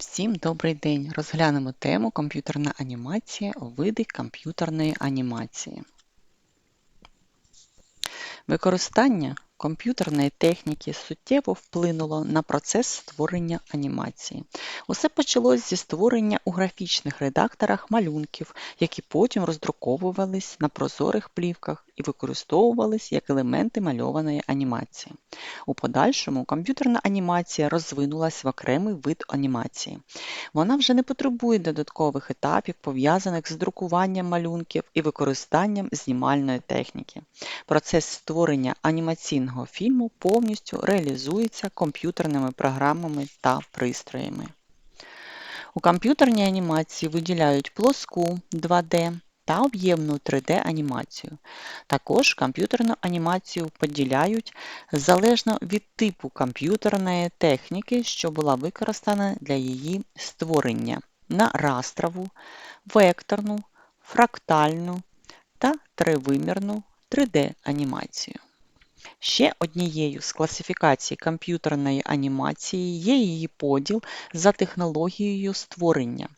Всім добрий день! Розглянемо тему комп'ютерна анімація, види комп'ютерної анімації. Використання комп'ютерної техніки суттєво вплинуло на процес створення анімації. Усе почалось зі створення у графічних редакторах малюнків, які потім роздруковувались на прозорих плівках і використовувались як елементи мальованої анімації. У подальшому комп'ютерна анімація розвинулась в окремий вид анімації. Вона вже не потребує додаткових етапів, пов'язаних з друкуванням малюнків і використанням знімальної техніки. Процес створення анімаційного фільму повністю реалізується комп'ютерними програмами та пристроями. У комп'ютерній анімації виділяють плоску 2D та об'ємну 3D-анімацію. Також комп'ютерну анімацію поділяють залежно від типу комп'ютерної техніки, що була використана для її створення на растрову, векторну, фрактальну та тривимірну 3D-анімацію. Ще однією з класифікацій комп'ютерної анімації є її поділ за технологією створення.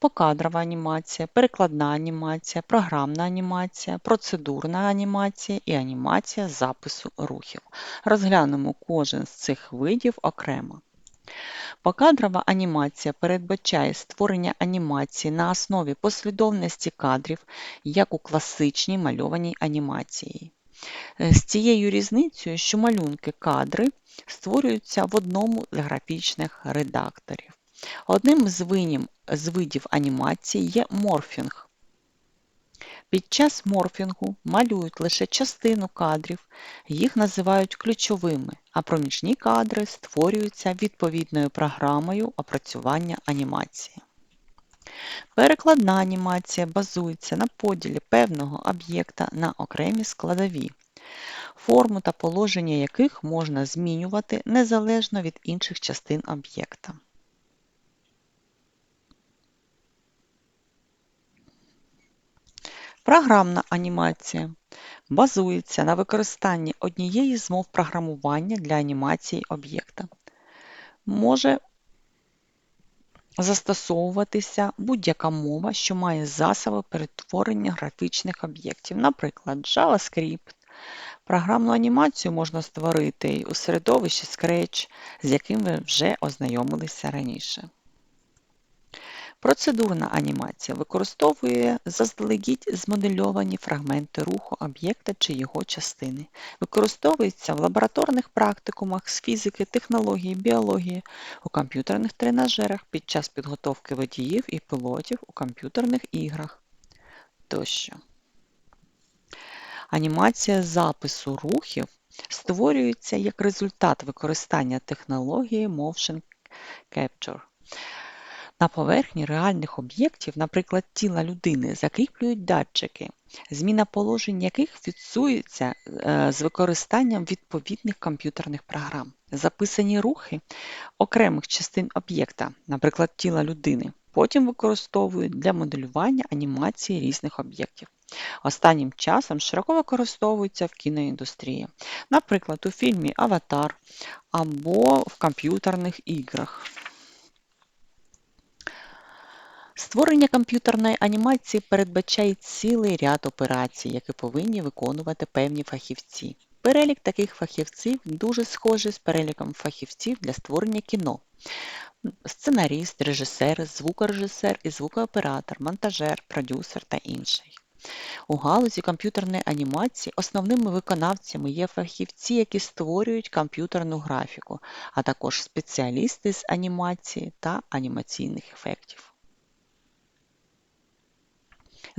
Покадрова анімація, перекладна анімація, програмна анімація, процедурна анімація і анімація запису рухів. Розглянемо кожен з цих видів окремо. Покадрова анімація передбачає створення анімації на основі послідовності кадрів, як у класичній мальованій анімації. З цією різницею, що малюнки кадри створюються в одному з графічних редакторів. Одним з, винів, з видів анімації є морфінг. Під час морфінгу малюють лише частину кадрів, їх називають ключовими, а проміжні кадри створюються відповідною програмою опрацювання анімації. Перекладна анімація базується на поділі певного об'єкта на окремі складові, форму та положення яких можна змінювати незалежно від інших частин об'єкта. Програмна анімація базується на використанні однієї з мов програмування для анімації об'єкта. Може застосовуватися будь-яка мова, що має засоби перетворення графічних об'єктів, наприклад, JavaScript. Програмну анімацію можна створити у середовищі Scratch, з яким ви вже ознайомилися раніше. Процедурна анімація використовує заздалегідь змодельовані фрагменти руху об'єкта чи його частини. Використовується в лабораторних практикумах з фізики, технології, біології, у комп'ютерних тренажерах під час підготовки водіїв і пілотів у комп'ютерних іграх тощо. Анімація запису рухів створюється як результат використання технології Motion Capture. На поверхні реальних об'єктів, наприклад, тіла людини, закріплюють датчики, зміна положень яких фіксується е, з використанням відповідних комп'ютерних програм. Записані рухи окремих частин об'єкта, наприклад, тіла людини, потім використовують для моделювання анімації різних об'єктів. Останнім часом широко використовується в кіноіндустрії, наприклад, у фільмі Аватар або в комп'ютерних іграх. Створення комп'ютерної анімації передбачає цілий ряд операцій, які повинні виконувати певні фахівці. Перелік таких фахівців дуже схожий з переліком фахівців для створення кіно. Сценаріст, режисер, звукорежисер і звукооператор, монтажер, продюсер та інший. У галузі комп'ютерної анімації основними виконавцями є фахівці, які створюють комп'ютерну графіку, а також спеціалісти з анімації та анімаційних ефектів.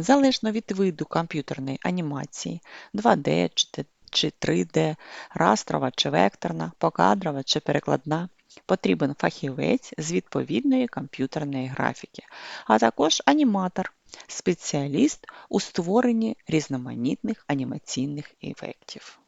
Залежно від виду комп'ютерної анімації 2D чи 3D, растрова чи векторна, покадрова чи перекладна, потрібен фахівець з відповідної комп'ютерної графіки, а також аніматор, спеціаліст у створенні різноманітних анімаційних ефектів.